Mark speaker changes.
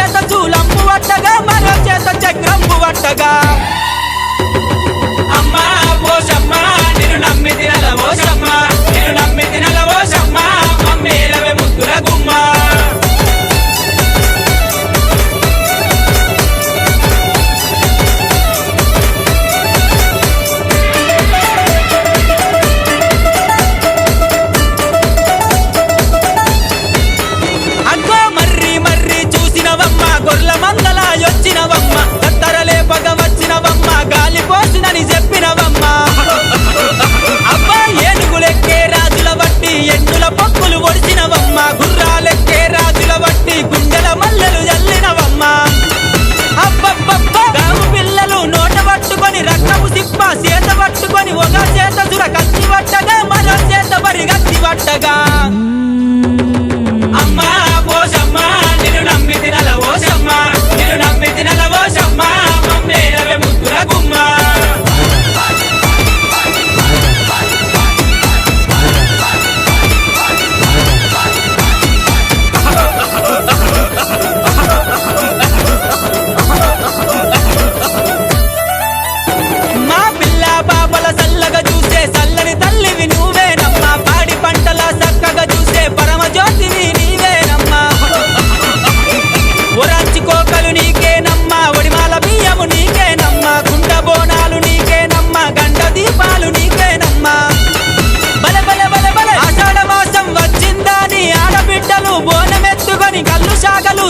Speaker 1: చేత చూలంబు వట్టగా మరో చేత చక్రంపు వట్టగా శాఖలు